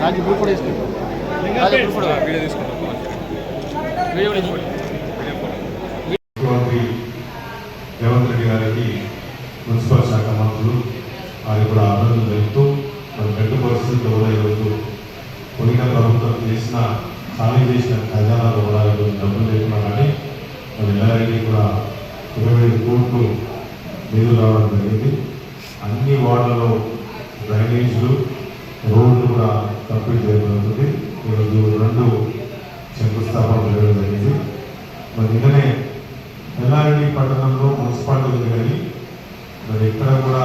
రాజు కూడా తీసుకుంటాం రాజు కూడా వీడియో తీసుకుంటాం వీడియో తీసుకోండి రెడ్డి మున్సిపల్ శాఖ మంత్రులు వారికి కూడా అభినందనలు తెలుపుతూ మన పరిస్థితులు ఈరోజు ప్రభుత్వం చేసిన సాయం చేసిన ఖజానాలు కూడా ఈరోజు డబ్బులు లేకుండా కానీ మన కూడా ఇరవై ఐదు కోట్లు నిధులు రావడం జరిగింది. అన్ని వార్డులలో డ్రైనేజ్లు రోడ్లు కూడా కంప్లీట్ చేయబడుతుంది ఈరోజు రెండు శంకుస్థాపన చేయడం జరిగింది. మరి నిన్ననే ఎల్లారెడ్డి పట్టణంలో మున్సిపాలిటీ ఉంది కానీ మరి ఎక్కడ కూడా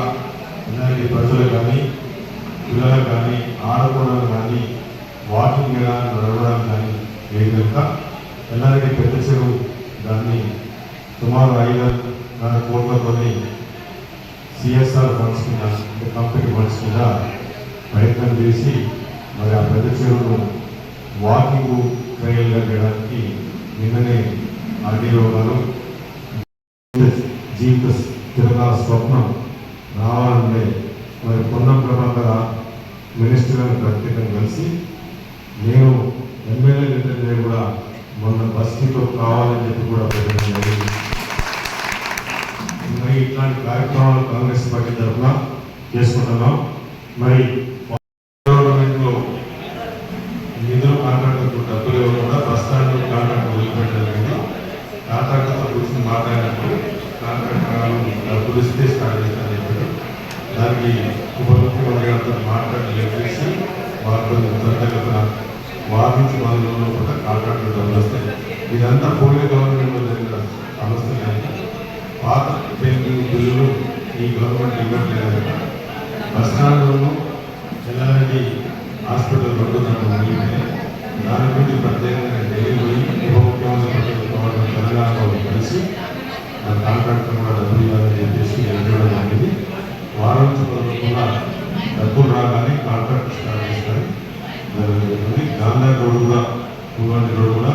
ఎల్లారెడ్డి ప్రజలు కానీ పిల్లలకు కానీ ఆడుకోవడానికి కానీ వాకింగ్ చేయడానికి నడవడానికి కానీ లేదు కనుక ఎల్లారెడ్డి పెద్ద చెరువు దాన్ని సుమారు ఐదున్నర కోట్లతోని సిఎస్ఆర్ ఫండ్స్ కింద అంటే కంపెనీ ఫండ్స్ కింద ప్రయత్నం చేసి మరి ఆ పెద్ద చెరువును వాకింగ్ ట్రైల్గా చేయడానికి నిన్ననే ఆర్డీఓ గారు జీవిత స్థిరకాల స్వప్నం రావాలంటే మరి పొన్నం ప్రభాకర్ మినిస్టర్ గారిని ప్రత్యేకంగా కలిసి నేను ఎమ్మెల్యే నిధులు కూడా మొన్న బస్తీతో కావాలని చెప్పి కూడా ఇలాంటి కార్యక్రమాలు కాంగ్రెస్ పార్టీ తరఫున చేసుకుంటున్నాం. మరి గవర్నమెంట్లో నిధులు కాంట్రాక్టర్కు డబ్బులు కూడా ప్రస్తుతానికి కాంట్రాక్టర్ వదిలిపెట్టడం కాంట్రాక్టర్తో కూర్చొని మాట్లాడినప్పుడు కాంట్రాక్టర్ డబ్బులు ఇస్తే స్టార్ట్ చేస్తారని చెప్పారు దానికి ఉప మాట్లాడి చేసి వారితో కూడా కాంట్రాక్టర్ డబ్బులు వస్తాయి. ఇదంతా పోయిన గవర్నమెంట్ ఈ గవర్నమెంట్ ఇవ్వట్లేదు బస్ స్టాండ్లోనూ ఎల్లారెడ్డి హాస్పిటల్ రెండు దాంట్లో మునిగిపోయి దాని గురించి ప్రత్యేకంగా ఢిల్లీ పోయి ఉప ముఖ్యమంత్రి గవర్నమెంట్ తెలంగాణలో కలిసి ఆ కాంట్రాక్టర్ కూడా డబ్బులు ఇవ్వాలని చెప్పేసి ఇవ్వడం జరిగింది. వారం కూడా డబ్బులు రాగానే కాంట్రాక్ట్ స్టార్ట్ చేస్తారు. దాని జరుగుతుంది గాంధీ రోడ్డు కూడా భూగాంధీ రోడ్ కూడా